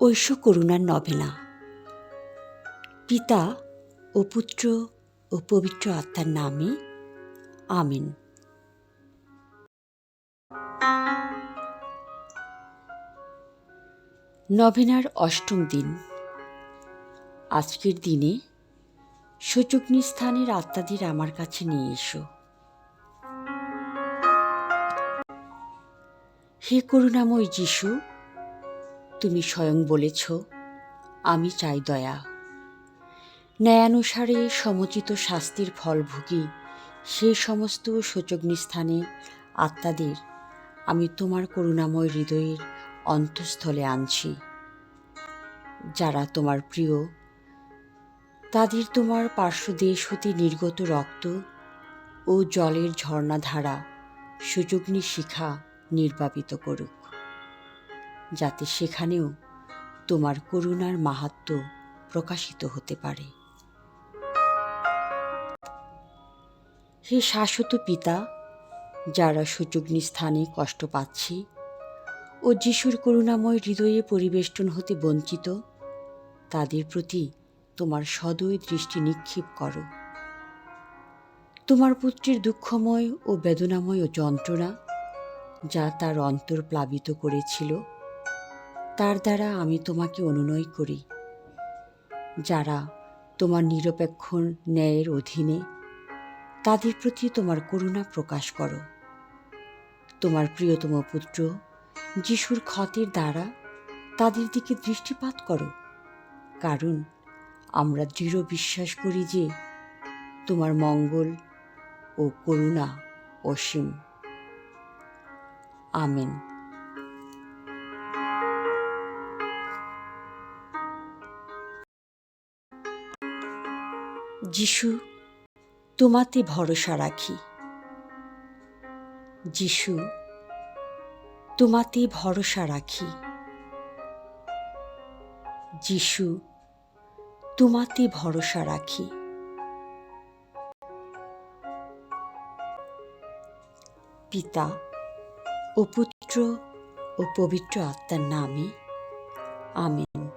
ঐশ করুণার নভেনা পিতা ও পুত্র ও পবিত্র আত্মার নামে আমিন। নভেনার অষ্টম দিন। আজকের দিনে সচগ্নি স্থানের আত্মাদের আমার কাছে নিয়ে এসো। হে করুণাময় যিশু, তুমি স্বয়ং বলেছ, আমি চাই দয়া। ন্যায়ানুসারে সমচিত শাস্তির ফলভোগী সেই সমস্ত শোচগ্নিস্থানে আত্মাদের আমি তোমার করুণাময় হৃদয়ের অন্তঃস্থলে আনছি। যারা তোমার প্রিয়, তাদের তোমার পার্শ্বদেশ হতে নির্গত রক্ত ও জলের ঝর্ণাধারা সুযোগ্নি শিখা নির্বাপিত করুক, যাতে সেখানেও তোমার করুণার মাহাত্ম প্রকাশিত হতে পারে। হে শাশ্বত পিতা, যারা সুযোগ্নি স্থানে কষ্ট পাচ্ছি ও যিশুর করুণাময় হৃদয়ে পরিবেষ্টন হতে বঞ্চিত, তাদের প্রতি তোমার সদয় দৃষ্টি নিক্ষেপ করো। তোমার পুত্রের দুঃখময় ও বেদনাময় ও যন্ত্রণা যা তার অন্তর প্লাবিত করেছিল, তার দ্বারা আমি তোমাকে অনুনয় করি। যারা তোমার নিরপেক্ষ ন্যায়ের অধীনে, তাদের প্রতি তোমার করুণা প্রকাশ করো। তোমার প্রিয়তম পুত্র যিশুর ক্ষতের দ্বারা তাদের দিকে দৃষ্টিপাত করো, কারণ আমরা দৃঢ় বিশ্বাস করি যে তোমার মঙ্গল ও করুণা অসীম। আমেন। যিশু তোমাতে ভরসা রাখি। যিশু তোমাতে ভরসা রাখি। যিশু তোমাতে ভরসা রাখি। পিতা ও পুত্র ও পবিত্র আত্মার নামে আমেন।